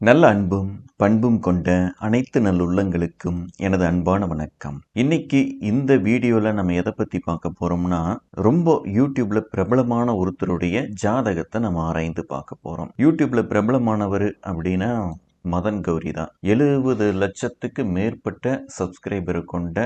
நல்ல அன்பும் பண்பும் கொண்ட அனைத்து நல்லுள்ளங்களுக்கும் எனது அன்பான வணக்கம். இன்னைக்கு இந்த வீடியோவில் நம்ம எதை பற்றி பார்க்க போகிறோம்னா ரொம்ப யூடியூப்ல பிரபலமான ஒருத்தருடைய ஜாதகத்தை நம்ம ஆராய்ந்து பார்க்க போகிறோம் யூடியூப்ல பிரபலமானவர் அப்படின்னா மதன் கௌரி தான். எழுபது லட்சத்துக்கு மேற்பட்ட சப்ஸ்கிரைபர் கொண்ட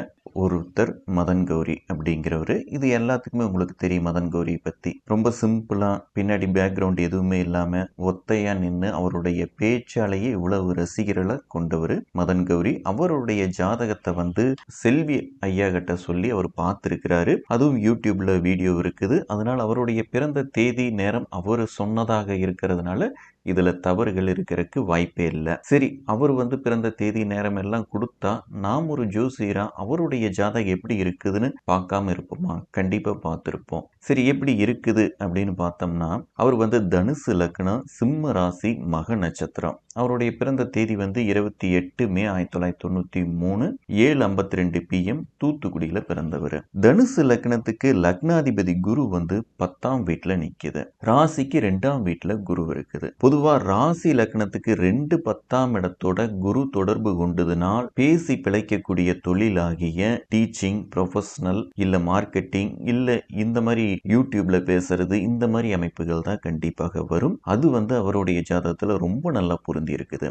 ஒருத்தர் மதன் கௌரி அப்படிங்கிறவர். இது எல்லாத்துக்குமே உங்களுக்கு தெரியும் மதன் கௌரி பற்றி ரொம்ப சிம்பிளாக பின்னாடி பேக்ரவுண்ட் எதுவுமே இல்லாமல் ஒத்தையாக நின்று அவருடைய பேச்சாலேயே இவ்வளவு ரசிகர்களை கொண்டவர் மதன் கௌரி. அவருடைய ஜாதகத்தை வந்து செல்வி ஐயா கிட்ட சொல்லி அவர் பார்த்துருக்கிறாரு. அதுவும் யூடியூப்பில் வீடியோ இருக்குது. அதனால் அவருடைய பிறந்த தேதி நேரம் அவர் சொன்னதாக இருக்கிறதுனால இதில் தவறுகள் இருக்கிறதுக்கு வாய்ப்பே இல்லை. சரி அவர் வந்து பிறந்த தேதி நேரம் எல்லாம் கொடுத்தா நாம் ஒரு ஜோசியரா அவருடைய ஜாதகம் எப்படி இருக்குதுன்னு பார்க்காம இருப்போமா? கண்டிப்பாக பார்த்துருப்போம். சரி எப்படி இருக்குது அப்படின்னு பார்த்தோம்னா அவர் வந்து தனுசு லக்னம் சிம்ம ராசி மக நட்சத்திரம். அவருடைய பிறந்த தேதி வந்து இருபத்தி எட்டு மே ஆயிரத்தி தொள்ளாயிரத்தி தொண்ணூற்றி மூணு ஏழு ஐம்பத்தி ரெண்டு பிஎம் தூத்துக்குடியில் பிறந்தவர். தனுசு லக்னத்துக்கு லக்னாதிபதி குரு வந்து பத்தாம் வீட்டில் நிற்கிது ராசிக்கு ரெண்டாம் வீட்டில் குரு இருக்குது. பொதுவாக ராசி லக்னத்துக்கு ரெண்டு பத்தாம் இடத்தோட குரு தொடர்பு கொண்டதுனால் பேசி பிழைக்கக்கூடிய தொழிலாகிய டீச்சிங் ப்ரொஃபஷனல் இல்லை மார்க்கெட்டிங் இல்லை இந்த மாதிரி யூடியூப்ல பேசுறது இந்த மாதிரி அமைப்புகள் தான் கண்டிப்பாக வரும். அது வந்து அவருடைய ஜாதகத்துல ரொம்ப நல்லா பொருந்தி இருக்குது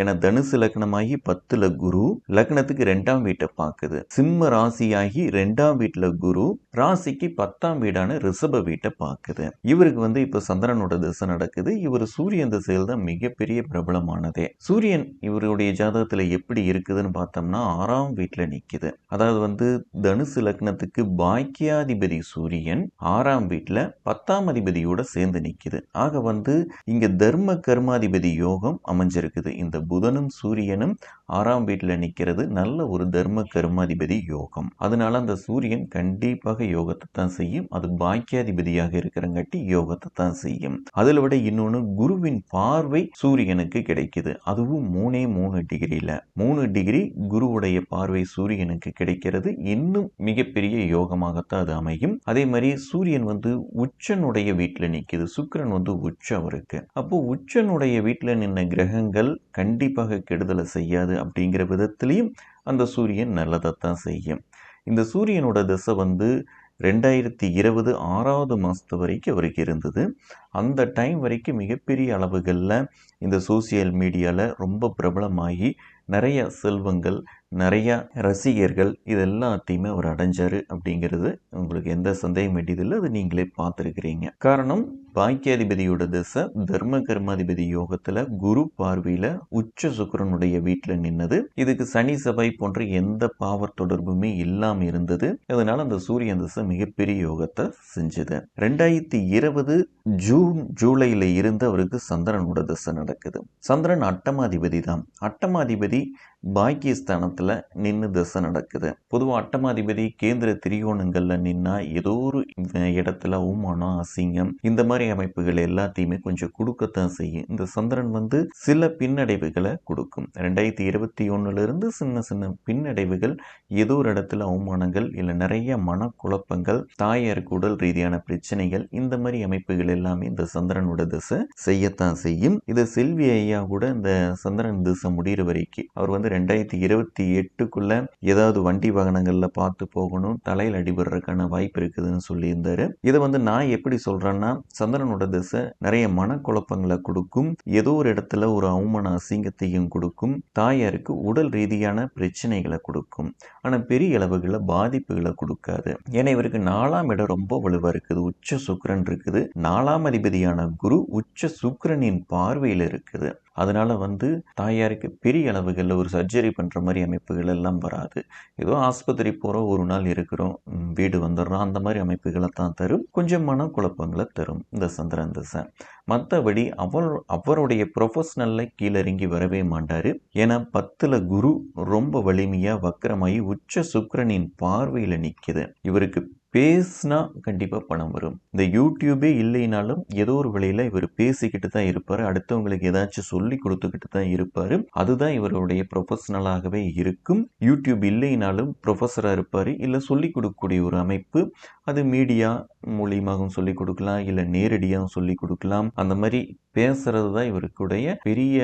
ஏன்னா தனுசு லக்னமாகி பத்துல குரு லக்னத்துக்கு ரெண்டாம் வீட்டை பார்க்குது. சிம்ம ராசியாகி ரெண்டாம் வீட்டுல குரு ராசிக்கு பத்தாம் வீடான ரிஷப வீட்டை பார்க்குது. இவருக்கு வந்து இப்ப சந்திரனோட திசை நடக்குது. இவர் சூரியன் திசையில் தான் மிகப்பெரிய பிரபலமானதே. சூரியன் இவருடைய ஜாதகத்துல எப்படி இருக்குதுன்னு பார்த்தோம்னா ஆறாம் வீட்டுல நிக்குது. அதாவது வந்து தனுசு லக்னத்துக்கு பாக்கியாதிபதி சூரியன் ஆறாம் வீட்டில் பத்தாம் அதிபதியோட சேர்ந்து நிற்கிது ஆக வந்து இங்கே தர்ம கர்மாதிபதி யோகம் அமைஞ்சிருக்குது. இந்த புதனும் சூரியனும் ஆறாம் வீட்டில் நிற்கிறது நல்ல ஒரு தர்ம கர்மாதிபதி யோகம். அதனால அந்த சூரியன் கண்டிப்பாக யோகத்தை தான் செய்யும். அது பாக்கியாதிபதியாக இருக்கிறங்காட்டி யோகத்தை தான் செய்யும். அதில் விட இன்னொன்று குருவின் பார்வை சூரியனுக்கு கிடைக்குது. அதுவும் மூணே மூணு டிகிரியில். மூணு டிகிரி குருவுடைய பார்வை சூரியனுக்கு கிடைக்கிறது. இன்னும் மிகப்பெரிய யோகமாகத்தான் அது அமையும். அதே மாதிரி சூரியன் வந்து உச்சனுடைய வீட்டில் நிற்குது சுக்கிரன் வந்து உச்சம் அவருக்கு அப்போ உச்சனுடைய வீட்டில் நின்ன கிரகங்கள் கண்டிப்பாக கெடுதலை செய்யாது அப்படிங்கிற விதத்திலையும் அந்த சூரியன் நல்லதைத்தான் செய்யும். இந்த சூரியனோட திசை வந்து ரெண்டாயிரத்தி இருபது ஆறாவது மாதத்து வரைக்கும் அவருக்கு இருந்தது. அந்த டைம் வரைக்கும் மிகப்பெரிய அளவுகளில் இந்த சோசியல் மீடியாவில் ரொம்ப பிரபலமாகி நிறைய செல்வங்கள் நிறையா ரசிகர்கள் இது எல்லாத்தையுமே அவர் அடைஞ்சாரு அப்படிங்கிறது உங்களுக்கு எந்த சந்தேகம் வேண்டியதில்லை. அது நீங்களே பார்த்துருக்கிறீங்க. காரணம் பாக்கியாதிபதியோட திசை தர்ம கர்மாதிபதி யோகத்தில் குரு பார்வையில் உச்ச சுக்கரனுடைய வீட்டில் நின்னது. இதுக்கு சனி சபை போன்ற எந்த பாவர் தொடர்புமே இல்லாமல் இருந்தது. அதனால அந்த சூரியன் திசை மிகப்பெரிய யோகத்தை செஞ்சது. ரெண்டாயிரத்தி இருபது ஜூன் ஜூலையில் இருந்து அவருக்கு சந்திரனோட திசை நடக்குது. சந்திரன் அட்டமாதிபதி தான். அட்டமாதிபதி பாக்கியஸ்தானத்தில் நின்று திசை நடக்குது. பொதுவாக அட்டமாதிபதி கேந்திர திரிகோணங்களில் நின்னா ஏதோ ஒரு இடத்துல அவமானம் அசிங்கம் இந்த மாதிரி அமைப்புகள் எல்லாத்தையுமே கொஞ்சம் கொடுக்கத்தான் செய்யும். இந்த சந்திரன் வந்து சில பின்னடைவுகளை கொடுக்கும். ரெண்டாயிரத்தி இருபத்தி ஒன்னுலேருந்து சின்ன சின்ன பின்னடைவுகள் ஏதோ ஒரு இடத்துல அவமானங்கள் இல்லை நிறைய மனக்குழப்பங்கள் தாயாருக்கு உடல் ரீதியான பிரச்சனைகள் இந்த மாதிரி அமைப்புகள் எல்லாமே இந்த சந்திரனோட திசை செய்யத்தான் செய்யும். இது செல்வி ஐயா கூட இந்த சந்திரன் திசை முடிகிற வரைக்கும் அவர் வந்து ரெண்டாயிரத்தி இருபத்தி எட்டுக்குள்ள ஏதாவது வண்டி வாகனங்களில் பார்த்து போகணும் தலையில் அடிபடுறதுக்கான வாய்ப்பு இருக்குதுன்னு சொல்லியிருந்தாரு. இதை வந்து நான் எப்படி சொல்றேன்னா சந்திரனோட திசை நிறைய மனக்குழப்பங்களை கொடுக்கும். ஏதோ ஒரு இடத்துல ஒரு அவமான அசிங்கத்தையும் கொடுக்கும். தாயாருக்கு உடல் ரீதியான பிரச்சனைகளை கொடுக்கும். ஆனால் பெரிய அளவுகளை பாதிப்புகளை கொடுக்காது. ஏன்னா இவருக்கு நாலாம் இடம் ரொம்ப வலுவாக இருக்குது. உச்ச சுக்கரன் இருக்குது. நாலாம் அதிபதியான குரு உச்ச சுக்கரனின் பார்வையில் இருக்குது. அதனால் வந்து தாயாருக்கு பெரிய அளவுகளில் ஒரு சர்ஜரி பண்ணுற மாதிரி அமைப்புகள் எல்லாம் வராது. ஏதோ ஆஸ்பத்திரி போகிறோம் ஒரு நாள் இருக்கிறோம் வீடு வந்துடுறோம் அந்த மாதிரி அமைப்புகளை தான் தரும். கொஞ்சம் மன குழப்பங்களை தரும் இந்த சந்திரன் திசை. மற்றபடி அவர் அவருடைய ப்ரொஃபஷனலில் கீழறங்கி வரவே மாட்டார். ஏன்னா பத்தில் குரு ரொம்ப வலிமையாக வக்கரமாகி உச்ச சுக்கரனின் பார்வையில் நிற்கிது இவருக்கு பேசினா கண்டிப்பாக பணம் வரும். இந்த யூடியூபே இல்லைனாலும் ஏதோ ஒரு வழியில் இவர் பேசிக்கிட்டு தான் இருப்பார். அடுத்தவங்களுக்கு ஏதாச்சும் சொல்லி கொடுத்துக்கிட்டு தான் இருப்பார். அதுதான் இவருடைய ப்ரொஃபஷனலாகவே இருக்கும். யூடியூப் இல்லைனாலும் ப்ரொஃபஸராக இருப்பார். இல்லை சொல்லி கொடுக்கக்கூடிய ஒரு அமைப்பு அது மீடியா மூலியமாகவும் சொல்லிக் கொடுக்கலாம் இல்லை நேரடியாகவும் சொல்லிக் கொடுக்கலாம். அந்த மாதிரி பேசுறது தான் இவருக்குடைய பெரிய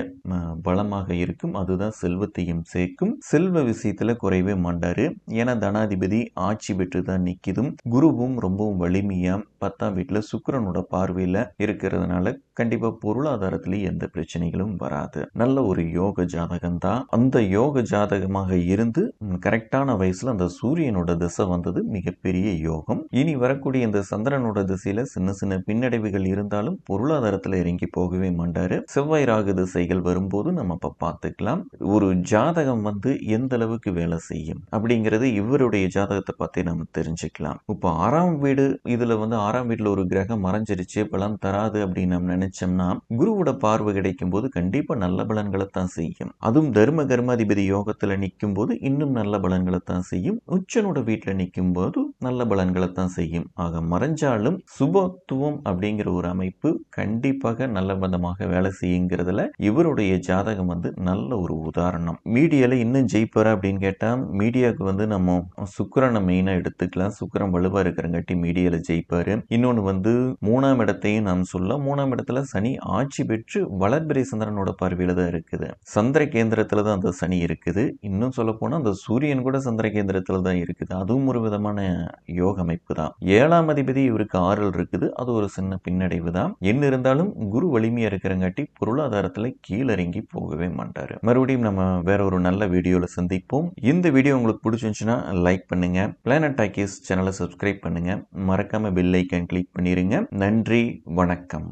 பலமாக இருக்கும். அதுதான் செல்வத்தையும் சேர்க்கும். செல்வ விஷயத்துல குறைவே மாட்டாரு. ஏன்னா தனாதிபதி ஆட்சி பெற்று தான் நிற்கிதும் குருவும் ரொம்பவும் வலிமையா பத்தாம் வீட்டில் சுக்கரனோட பார்வையில் இருக்கிறதுனால கண்டிப்பாக பொருளாதாரத்துல எந்த பிரச்சனைகளும் வராது. நல்ல ஒரு யோக ஜாதகம் தான் அந்த யோக ஜாதகமாக இருந்து கரெக்டான வயசில் அந்த சூரியனோட திசை வந்தது மிகப்பெரிய யோகம். இனி வரக்கூடிய இந்த சந்திரனோட திசையில சின்ன சின்ன பின்னடைவுகள் இருந்தாலும் பொருளாதாரத்துல இறங்கி போகவே மாட்டாரு. செவ்வாய் ராகு திசைகள் வரும்போது நம்ம அப்ப பார்த்துக்கலாம். ஒரு ஜாதகம் வந்து எந்த அளவுக்கு வேலை செய்யும் அப்படிங்கிறது இவருடைய ஜாதகத்தை பார்த்தே நம்ம தெரிஞ்சுக்கலாம். இப்போ ஆறாம் வீடு இதுல வந்து ஆறாம் வீட்டுல ஒரு கிரகம் மறைஞ்சிருச்சு பலன் தராது அப்படின்னு நம்ம நினைச்சோம்னா குருவோட பார்வை கிடைக்கும் போது கண்டிப்பா நல்ல பலன்களை தான் செய்யும். அதுவும் தர்ம கர்மாதிபதி யோகத்துல நிற்கும் போது இன்னும் நல்ல பலன்களை தான் செய்யும். உச்சனோட வீட்டுல நிற்கும் போது நல்ல பலன்களை தான் செய்யும். ஆக மறைஞ்சாலும் சுபத்துவம் அப்படிங்கிற ஒரு அமைப்பு கண்டிப்பாக நல்ல விதமாக வேலை செய்யுங்கிறதுல இவருடைய ஜாதகம் வந்து நல்ல ஒரு உதாரணம். மீடியால இன்னும் ஜெயிப்பார் அப்படின்னு கேட்டால் மீடியாவுக்கு வந்து நம்ம சுக்கிரனை மெயினாக எடுத்துக்கலாம். சுக்கிரன் வலுவாக இருக்கிறங்காட்டி மீடியால ஜெயிப்பார். இன்னொன்று வந்து மூணாம் இடத்தையும் நாம் சொல்ல மூணாம் இடத்துல சனி ஆட்சி பெற்று வளர்பிறை சந்திரனோட பார்வையில் தான் இருக்குது. சந்திர கேந்திரத்தில் தான் அந்த சனி இருக்குது. இன்னும் சொல்ல அந்த சூரியன் கூட சந்திர கேந்திரத்தில் தான் இருக்குது. அதுவும் ஒரு விதமான யோக அமைப்பு தான் ஏழாம் அதிபதி இவருக்கு ஆறல் இருக்குது. அது ஒரு சின்ன பின்னடைவு தான் என்ன இருந்தாலும் குரு வலிமையா இருக்கிறங்காட்டி பொருளாதாரத்துல கீழறங்கி போகவே மாட்டாரு. மறுபடியும் நம்ம வேற ஒரு நல்ல வீடியோல சந்திப்போம். இந்த வீடியோ உங்களுக்கு பிடிச்சிருந்துச்சுன்னா லைக் பண்ணுங்க. பிளானட் டாக்கிஸ் சேனலை சப்ஸ்கிரைப் பண்ணுங்க. மறக்காம பெல் ஐக்கன் கிளிக் பண்ணிருங்க. நன்றி வணக்கம்.